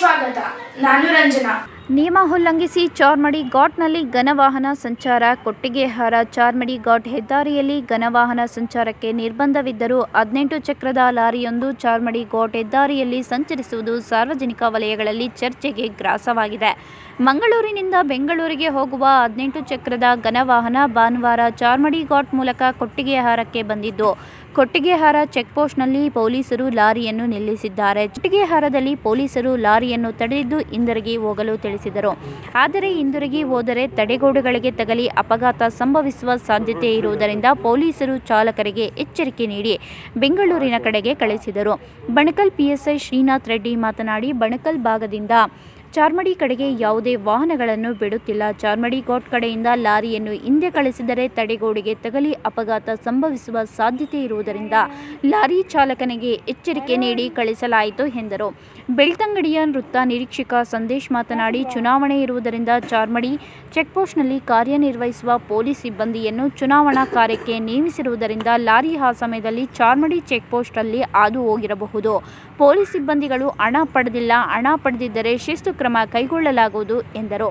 ಸ್ವಾಗತ. ನಾನು ರಂಜನಾ. ನಿಯಮ ಉಲ್ಲಂಘಿಸಿ ಚಾರ್ಮಡಿ ಘಾಟ್ನಲ್ಲಿ ಘನವಾಹನ ಸಂಚಾರ ಕೊಟ್ಟಿಗೆಹಾರ ಚಾರ್ಮಡಿ ಘಾಟ್ ಹೆದ್ದಾರಿಯಲ್ಲಿ ಘನವಾಹನ ಸಂಚಾರಕ್ಕೆ ನಿರ್ಬಂಧವಿದ್ದರೂ ಹದಿನೆಂಟು ಚಕ್ರದ ಲಾರಿಯೊಂದು ಚಾರ್ಮಡಿ ಘಾಟ್ ಹೆದ್ದಾರಿಯಲ್ಲಿ ಸಂಚರಿಸುವುದು ಸಾರ್ವಜನಿಕ ವಲಯಗಳಲ್ಲಿ ಚರ್ಚೆಗೆ ಗ್ರಾಸವಾಗಿದೆ. ಮಂಗಳೂರಿನಿಂದ ಬೆಂಗಳೂರಿಗೆ ಹೋಗುವ ಹದಿನೆಂಟು ಚಕ್ರದ ಘನವಾಹನ ಭಾನುವಾರ ಚಾರ್ಮಡಿ ಘಾಟ್ ಮೂಲಕ ಕೊಟ್ಟಿಗೆಹಾರಕ್ಕೆ ಬಂದಿದ್ದು ಕೊಟ್ಟಿಗೆಹಾರ ಚೆಕ್ಪೋಸ್ಟ್ನಲ್ಲಿ ಪೊಲೀಸರು ಲಾರಿಯನ್ನು ನಿಲ್ಲಿಸಿದ್ದಾರೆ. ಕೊಟ್ಟಿಗೆಹಾರದಲ್ಲಿ ಪೊಲೀಸರು ಲಾರಿಯನ್ನು ತಡೆದಿದ್ದು ಹಿಂದಿರುಗಿ ಹೋಗಲು ತಿಳಿಸಿದರು. ಆದರೆ ಹಿಂದಿರುಗಿ ಹೋದರೆ ತಡೆಗೋಡುಗಳಿಗೆ ತಗಲಿ ಅಪಘಾತ ಸಂಭವಿಸುವ ಸಾಧ್ಯತೆ ಇರುವುದರಿಂದ ಪೊಲೀಸರು ಚಾಲಕರಿಗೆ ಎಚ್ಚರಿಕೆ ನೀಡಿ ಬೆಂಗಳೂರಿನ ಕಡೆಗೆ ಕಳಿಸಿದರು. ಬಣಕಲ್ ಪಿಎಸ್ಐ ಶ್ರೀನಾಥ್ ರೆಡ್ಡಿ ಮಾತನಾಡಿ, ಬಣಕಲ್ ಭಾಗದಿಂದ ಚಾರ್ಮಡಿ ಕಡೆಗೆ ಯಾವುದೇ ವಾಹನಗಳನ್ನು ಬಿಡುತ್ತಿಲ್ಲ. ಚಾರ್ಮಡಿ ಘಾಟ್ ಕಡೆಯಿಂದ ಲಾರಿಯನ್ನು ಹಿಂದೆ ಕಳಿಸಿದರೆ ತಡೆಗೋಡೆಗೆ ತಗಲಿ ಅಪಘಾತ ಸಂಭವಿಸುವ ಸಾಧ್ಯತೆ ಇರುವುದರಿಂದ ಲಾರಿ ಚಾಲಕನಿಗೆ ಎಚ್ಚರಿಕೆ ನೀಡಿ ಕಳಿಸಲಾಯಿತು ಎಂದರು. ಬೆಳ್ತಂಗಡಿಯ ವೃತ್ತ ನಿರೀಕ್ಷಕ ಸಂದೇಶ್ ಮಾತನಾಡಿ, ಚುನಾವಣೆ ಇರುವುದರಿಂದ ಚಾರ್ಮಡಿ ಚೆಕ್ಪೋಸ್ಟ್ನಲ್ಲಿ ಕಾರ್ಯನಿರ್ವಹಿಸುವ ಪೊಲೀಸ್ ಸಿಬ್ಬಂದಿಯನ್ನು ಚುನಾವಣಾ ಕಾರ್ಯಕ್ಕೆ ನೇಮಿಸಿರುವುದರಿಂದ ಲಾರಿ ಆ ಸಮಯದಲ್ಲಿ ಚಾರ್ಮಡಿ ಚೆಕ್ಪೋಸ್ಟಲ್ಲಿ ಹಾದು ಹೋಗಿರಬಹುದು. ಪೊಲೀಸ್ ಸಿಬ್ಬಂದಿಗಳು ಹಣ ಪಡೆದಿಲ್ಲ. ಹಣ ಪಡೆದಿದ್ದರೆ ಶಿಸ್ತು ಕ್ರಮ ಕೈಗೊಳ್ಳಲಾಗುವುದು ಎಂದರು.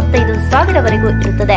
ಇಪ್ಪತ್ತೈದು ಸಾವಿರವರೆಗೂ ಇರುತ್ತದೆ.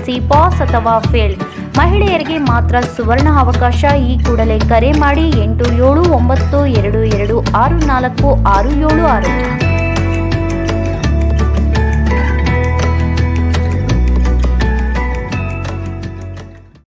ಎಸ್ಎಲ್ಸಿ ಪಾಸ್ ಅಥವಾ ಫೇಲ್. ಮಹಿಳೆಯರಿಗೆ ಮಾತ್ರ ಸುವರ್ಣ ಅವಕಾಶ, ಈ ಕೂಡಲೇ ಕರೆ ಮಾಡಿ ಎಂಟು ಏಳು ಒಂಬತ್ತು ಎರಡು ಎರಡು ಆರು ನಾಲ್ಕು ಆರು ಏಳು ಆರು.